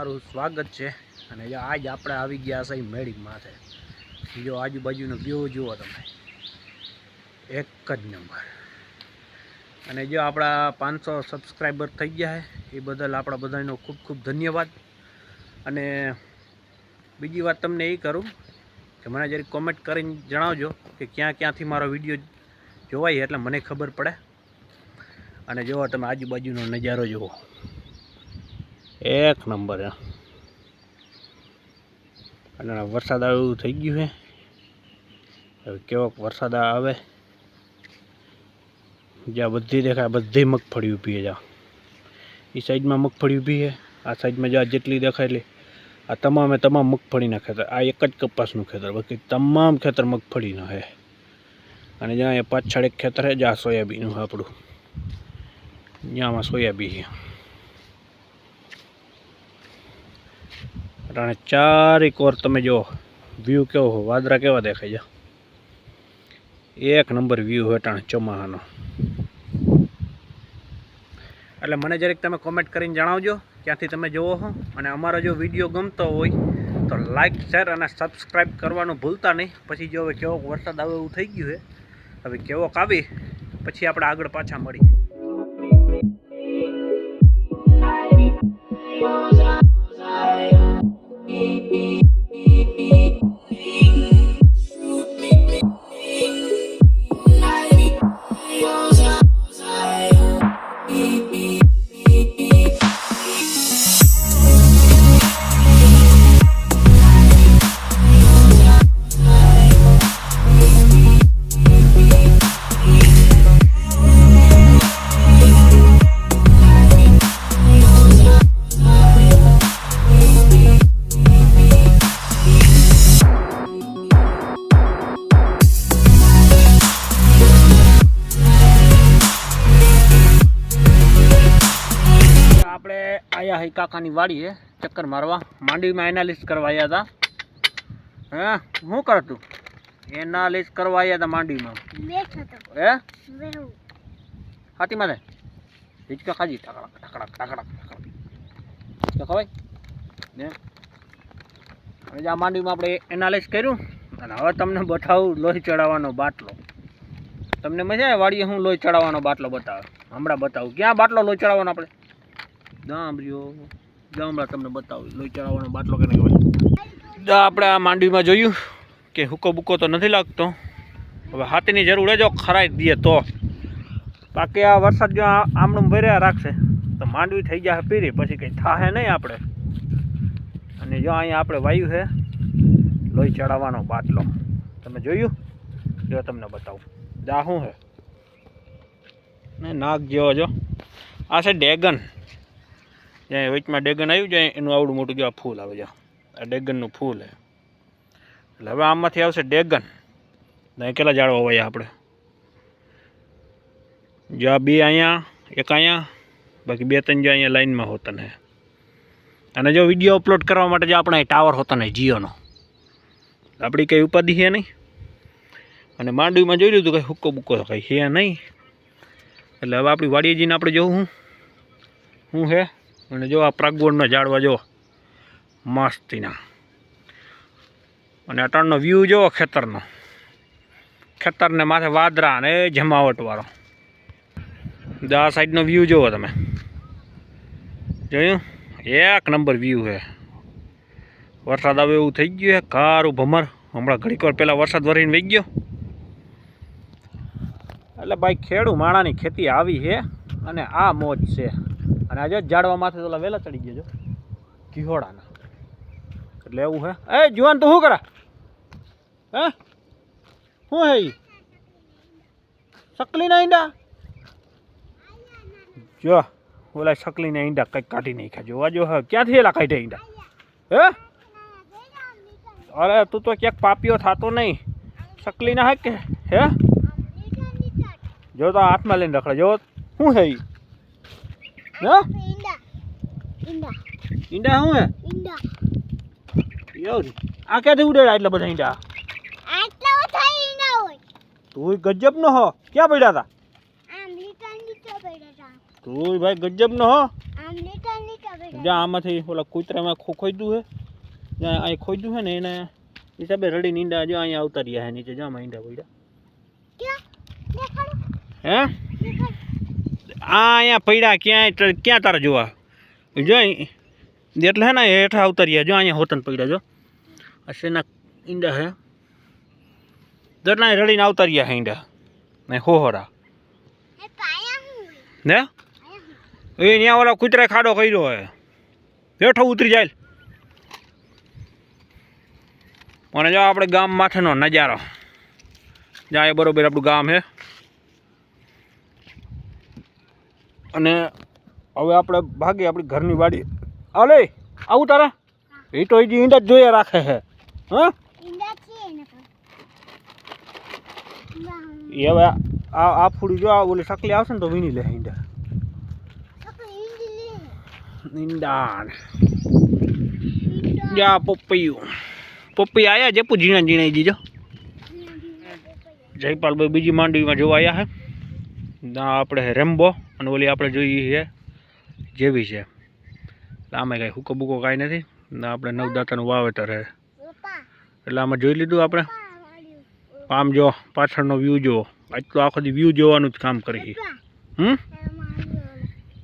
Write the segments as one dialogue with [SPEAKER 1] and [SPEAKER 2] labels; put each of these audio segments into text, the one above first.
[SPEAKER 1] તમારું સ્વાગત છે. અને જો આજ આપણે આવી ગયા છે મેળી માથે. જો આજુબાજુનો વ્યૂ જુઓ તમે. એક જ નંબર. અને જો આપણા પાંચસો સબસ્ક્રાઈબર થઈ ગયા છે, એ બદલ આપણા બધાનો ખૂબ ખૂબ ધન્યવાદ. અને બીજી વાત તમને એ કરું કે મને જરી કોમેન્ટ કરીને જણાવજો કે ક્યાં ક્યાંથી મારો વીડિયો જોવાય એટલે મને ખબર પડે. અને જુઓ તમે આજુબાજુનો નજારો જુઓ. એક નંબર. અને વરસાદ આવ્યું થઈ ગયું છે. હવે કેવો વરસાદ આવે. જ્યાં બધી દેખાય બધી મગફળી ઊભી છે જ્યાં એ સાઈડમાં મગફળી ઊભી છે, આ સાઈડમાં જ્યાં જેટલી દેખાય એટલી. આ તમામે તમામ મગફળીના ખેતર, આ એક જ કપાસનું ખેતર, બાકી તમામ ખેતર મગફળીના છે. અને જ્યાં એ પાછળ એક ખેતર છે, જ્યાં સોયાબીનનું આપણું. જ્યાંમાં સોયાબીન છે. અટાણે ચારેક ઓર તમે જો વ્યૂ કેવો હોય, વાદરા કેવા દેખાય છે? એક નંબર વ્યૂ હોય અટાણે ચોમાહાનો. એટલે મને જરીક તમે કોમેન્ટ કરીને જણાવજો ક્યાંથી તમે જોવો હો. અને અમારો જો વીડિયો ગમતો હોય તો લાઈક શેર અને સબસ્ક્રાઈબ કરવાનું ભૂલતા નહીં. પછી જો હવે કેવો વરસાદ આવે એવું થઈ ગયું છે હવે કેવોક આવી પછી આપણે આગળ પાછા મળીએ. આપણે હઈ કાકાની વાડીએ ચક્કર મારવા. માંડવીમાં એનાલિસ્ટ કરવા આવ્યા હતા હે? શું કરતું એનાલિસ્ટ કરવા આવ્યા હતા માંડવીમાં. હે? હાથી માથે હિચકા ખાજી. ઠકડક ઠકડક ઠકડક હિચકા ખવાય ને? અને આ માંડવીમાં આપણે એનાલિસ કર્યું. અને હવે તમને બતાવું લોહી ચડાવવાનો બાટલો. તમને મજા આવે? વાડીએ હું લોહી ચડાવવાનો બાટલો બતાવે. હમણાં બતાવું. ક્યાં બાટલો લોહી ચડાવવાનો આપણે? ગામડ્યો. ગામડા તમને બતાવું. લોહી ચડાવવાનો બાટલો કે કહેવાય? આપણે આ માંડવીમાં જોયું કે હુકો બુકો તો નથી લાગતો. હવે હાથીની જરૂર જો ખરાઈ દઈએ તો. બાકી આ વરસાદ જો આમણું ભર્યા રાખશે, તો માંડવી થઈ જશે પીરી, પછી કંઈ થાહે નહીં આપણે. અને જો અહીંયા આપણે વાયુ છે, લોહી ચડાવવાનો બાટલો. તમે જોયું? જો તમને બતાવું. જા, શું છે? નાગ જેવો જો. આ છે ડેગન. જ્યાં વચમાં ડેગન આવ્યું જાય એનું આવડું મોટું જો ફૂલ આવે જો આ ડેગનનું ફૂલ છે એટલે હવે આમાંથી આવશે ડેગન. ને કેટલા ઝાડવા હોય આપણે? જો આ બે અહીંયા, એક અહીંયા, બાકી બે ત્રણ જો અહીંયા લાઈનમાં હોતા ને. અને જો વીડિયો અપલોડ કરવા માટે જો આપણે ટાવર હોતા ને, જીઓનો. આપણી કંઈ ઉપાધિ છે નહીં. અને માંડવીમાં જોઈ લીધું કંઈ હુક્કો બુક્કો કંઈ છે નહીં. એટલે હવે આપણી વાડીએ જઈને આપણે જોવું શું છે અને જો આ પ્રાગગોળના ઝાડવા જો, મસ્તીના. અને અટાણનો વ્યૂ જોવો ખેતરનો. ખેતરને માથે વાદરા અને જમાવટવાળો જો આ સાઈડનો વ્યૂ જુઓ તમે. જોયું? એક નંબર વ્યૂ છે. વરસાદ આવે એવું થઈ ગયું છે. કારું ભમર. હમણાં ઘડીક વાર પહેલાં વરસાદ વરીને વહી ગયો. એટલે ભાઈ ખેડૂ માણાની ખેતી આવી છે અને આ મોજ છે. અને આજે ઝાડવા માથે તો ઓલા વહેલા ચડી ગયા જો. કિહોડાના એટલે એવું હે? એ જુવાન તું શું કરા? હે? શું હે ઈ? સકલીના ઈંડા? જો ઓલા સકલીના ઈંડા કંઈક કાઢી નાખ્યા. જોવા જો હે ક્યાંથી એલા કાઢ્યા ઈંડા? હે? અરે તું તો ક્યાંક પાપીઓ થતો નહીં. સકલીના હે કે? હે? જો તો હાથમાં લઈને રખડે. જો શું હે ઈ? હે?
[SPEAKER 2] ઈંડા. ઈંડા.
[SPEAKER 1] ઈંડા શું હે?
[SPEAKER 2] ઈંડા.
[SPEAKER 1] યો. આ ક્યાંથી ઉડેડા એટલા બધા ઈંડા?
[SPEAKER 2] આટલા બધા ઈંડા હોય.
[SPEAKER 1] તું ગજબ નો હો. ક્યાં પડ્યા હતા
[SPEAKER 2] આમ લીટા લીટર પડ્યા હતા
[SPEAKER 1] તું ભાઈ ગજબ નો હો.
[SPEAKER 2] આમ લીટર પડ્યા
[SPEAKER 1] જ્યાં આમાંથી ઓલા કૂતરામાં ખો ખોઈતું હે. જ્યાં અહીં ખોઈતું હે ને એને હિસાબે રડી ઈંડા જો અહીંયા આવતા રહ્યા હે નીચે. જામાં ઈંડા પડ્યા. હે? આ અહીંયા પડ્યા ક્યાંય ક્યાં તારે જોવા? જો. એટલે હે ને હેઠા આવતા રહ્યા જો અહીંયા હોતન પડ્યા જો. આ શેના ઈંડા હે? દરના રડીને આવતા રહ્યા હે ઈંડા. ને હોહરા. ને? એ ત્યાં ઓલા કૂતરા ખાડો કર્યો હે. હેઠો ઉતરી જાય. અને જો આપણે ગામ માથેનો નજારો. જ્યાં એ બરોબર આપણું ગામ છે અને હવે આપણે ભાગીએ આપણી ઘરની વાડી. અલે આવું તારા? એ તો હજી ઈંડા જ જોઈએ રાખે છે. હા? એ હવે આ આ ફૂડી જો આ ઓલી સકલી આવશે ને તો વીણી લે ઈંડા. ઈંડા. જા પપ્પૈયું પપૈયા આયા જેપુ ઝીણા ઝીણા જીજો જયપાલભાઈ બીજી માંડવીમાં જોવા આવ્યા છે. ના આપણે રેમ્બો અને ઓલી આપણે જોઈએ છે જેવી છે. આમાં કાંઈ હુકો બુકો કાંઈ નથી. ના આપણે નવદાતાનું વાવેતર છે એટલે આમાં જોઈ લીધું આપણે? આમ જો પાછળનો વ્યૂ જુઓ આજ તો આખો દી વ્યૂ જોવાનું જ કામ કરી હમ?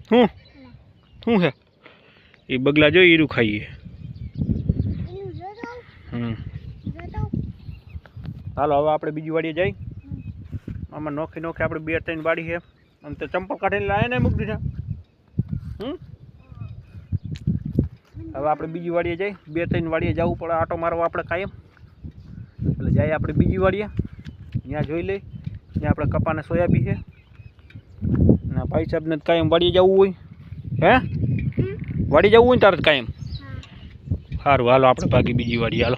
[SPEAKER 1] શું શું છે? એ બગલા જોઈ એરું ખાઈએ. હમ. હાલો હવે આપણે બીજી વાડીએ જઈ. આમાં નોખી નોખી આપણે બે ત્રણ વાડી છે. અને તો ચંપલ કાઢીને લાવે ને મૂકી દીધા હમ? હવે આપણે બીજી વાડીએ જઈ. બે ત્રણ વાડીએ જવું પડે. આટો મારવા આપણે કાયમ. એટલે જાય આપણે બીજી વાડીએ. ત્યાં જોઈ લઈ ત્યાં આપણે કપાને સોયાબી છે. ના ભાઈ સાહેબને કાયમ વાડીએ જવું હોય. હે? વાડી જવું હોય ને તારે કાયમ? સારું હાલો આપણે ભાગી બીજી વાડી હાલો.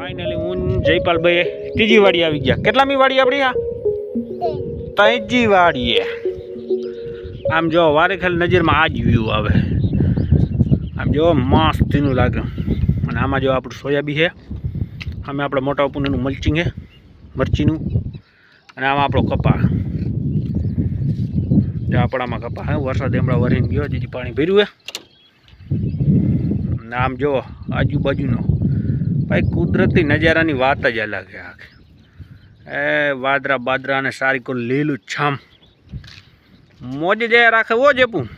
[SPEAKER 1] ફાઇનલી હું જયપાલભાઈ ત્રીજી વાડી આવી ગયા. કેટલામી વાડી આપણી આ? ત્રીજી વાડીએ. આમ જો વારે ખાલી નજરમાં આ જ વ્યૂ આવે. આમ જો મસ્તીનું લાગે. અને આમાં જો આપણું સોયાબી છે. આમે આપણે મોટા ઉપરનું મલ્ચિંગ છે, મરચીનું. અને આમાં આપણો કપા. જો આપણામાં કપા હે વરસાદ હમણાં વરીને ગયો જેથી પાણી ભર્યું છે. આમ જો, આજુબાજુનો ભાઈ, કુદરતી નજારાની વાત જ અલગ છે આખી. એ વાદરા બાદરા અને સારી કોઈ લીલું છામ. મોજ જે રાખે ઓ જેપું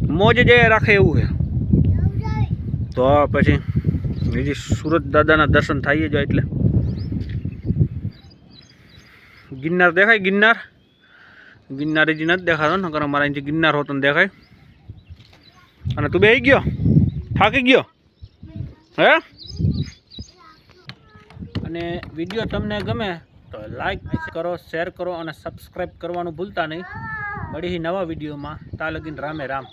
[SPEAKER 1] મોજ જે રાખે એવું છે. તો પછી બીજી સુરત દાદાના દર્શન થઈએ જાય એટલે. ગિરનાર દેખાય ગિરનાર? ગિરનાર હજી નથી દેખાતો ને કારણ મારા અહીંથી ગિરનાર હોતો દેખાય. અને તું બે ગયો? થાકી ગયો? હે? અને વીડિયો તમને ગમે તો લાઈક કરો શેર કરો અને સબસ્ક્રાઈબ કરવાનું ભૂલતા નહીં. મળી નવા વિડીયોમાં. તા લગીન રામે રામ.